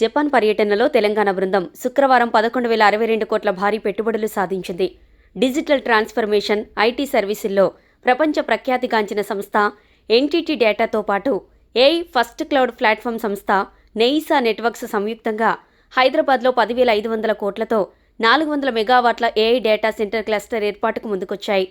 Japan పర్యటనలో తెలంగాణ బృందం శుక్రవారం పదకొండు వేల అరవై రెండు కోట్ల భారీ పెట్టుబడులు సాధించింది. డిజిటల్ ట్రాన్స్ఫర్మేషన్ ఐటీ సర్వీసుల్లో ప్రపంచ ప్రఖ్యాతిగాంచిన సంస్థ ఎన్టీటీ డేటాతో పాటు ఏఐ ఫస్ట్ క్లౌడ్ ప్లాట్ఫామ్ సంస్థ నెయిసా నెట్వర్క్స్ సంయుక్తంగా హైదరాబాద్లో పదివేల ఐదు వందల కోట్లతో నాలుగు వందల మెగావాట్ల ఏఐ డేటా సెంటర్ క్లస్టర్ ఏర్పాటుకు ముందుకొచ్చాయి.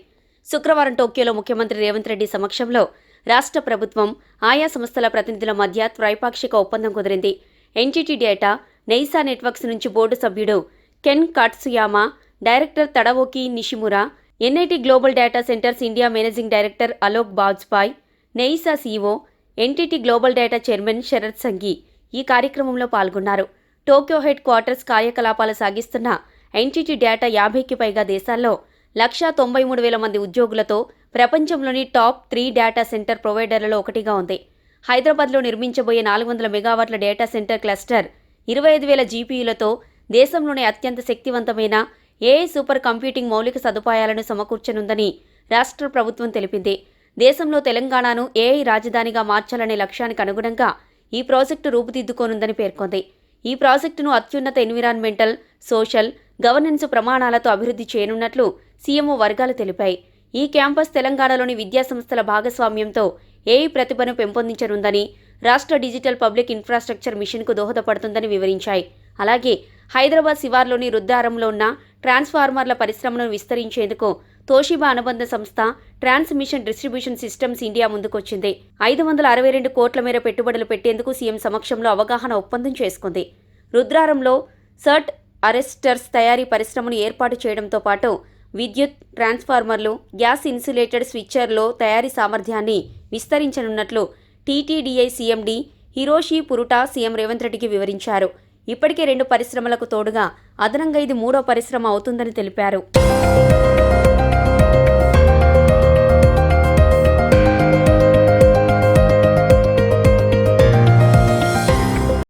శుక్రవారం టోక్యోలో ముఖ్యమంత్రి రేవంత్ రెడ్డి సమక్షంలో రాష్ట్ర ప్రభుత్వం ఆయా సంస్థల ప్రతినిధుల మధ్య త్రైపాక్షిక ఒప్పందం కుదిరింది. ఎన్టీటీ డేటా నైసా నెట్వర్క్స్ నుంచి బోర్డు సభ్యుడు Ken Katsuyama director Tadaoki Nishimura NTT global data centres India managing director Alok Bajpai Neysa CEO NTT global data chairman Sharad Sanghi ఈ కార్యక్రమంలో పాల్గొన్నారు. టోక్యో హెడ్ క్వార్టర్స్ కార్యకలాపాలు సాగిస్తున్న ఎన్టీటీ డేటా యాభైకి పైగా దేశాల్లో లక్షా తొంభై మూడు వేల మంది ఉద్యోగులతో ప్రపంచంలోని టాప్ త్రీ డేటా సెంటర్ ప్రొవైడర్లలో ఒకటిగా ఉంది. హైదరాబాద్లో నిర్మించబోయే నాలుగు వందల మెగావాట్ల డేటా సెంటర్ క్లస్టర్ ఇరవై ఐదు వేల జీపీయూలతో దేశంలోనే అత్యంత శక్తివంతమైన ఏఐ సూపర్ కంప్యూటింగ్ మౌలిక సదుపాయాలను సమకూర్చనుందని రాష్ట్ర ప్రభుత్వం తెలిపింది. దేశంలో తెలంగాణను ఏఐ రాజధానిగా మార్చాలనే లక్ష్యానికి అనుగుణంగా ఈ ప్రాజెక్టు రూపుదిద్దుకోనుందని పేర్కొంది. ఈ ప్రాజెక్టును అత్యున్నత ఎన్విరాన్మెంటల్ సోషల్ గవర్నెన్స్ ప్రమాణాలతో అభివృద్ధి చేయనున్నట్లు సీఎంఓ వర్గాలు తెలిపాయి. ఈ క్యాంపస్ తెలంగాణలోని విద్యాసంస్థల భాగస్వామ్యంతో ఏఐ ప్రతిభను పెంపొందించనుందని రాష్ట్ర డిజిటల్ పబ్లిక్ ఇన్ఫ్రాస్ట్రక్చర్ మిషన్కు దోహదపడుతుందని వివరించాయి. అలాగే హైదరాబాద్ శివార్లోని రుద్దారంలో ఉన్న ట్రాన్స్ఫార్మర్ల పరిశ్రమను విస్తరించేందుకు తోషిబా అనుబంధ సంస్థ ట్రాన్స్మిషన్ డిస్ట్రిబ్యూషన్ సిస్టమ్స్ ఇండియా ముందుకొచ్చింది. ఐదు వందల అరవై రెండు కోట్ల మేర పెట్టుబడులు పెట్టేందుకు సీఎం సమక్షంలో అవగాహన ఒప్పందం చేసుకుంది. రుద్రారంలో సర్ట్ అరెస్టర్స్ తయారీ పరిశ్రమను ఏర్పాటు చేయడంతో పాటు విద్యుత్ ట్రాన్స్ఫార్మర్లు గ్యాస్ ఇన్సులేటెడ్ స్విచ్చర్లో తయారీ సామర్థ్యాన్ని విస్తరించనున్నట్లు TTDI CMD Hiroshi Furuta CM Revanth రెడ్డికి వివరించారు. ఇప్పటికే రెండు పరిశ్రమలకు తోడుగా అదనంగా ఇది మూడో పరిశ్రమ అవుతుందని తెలిపారు.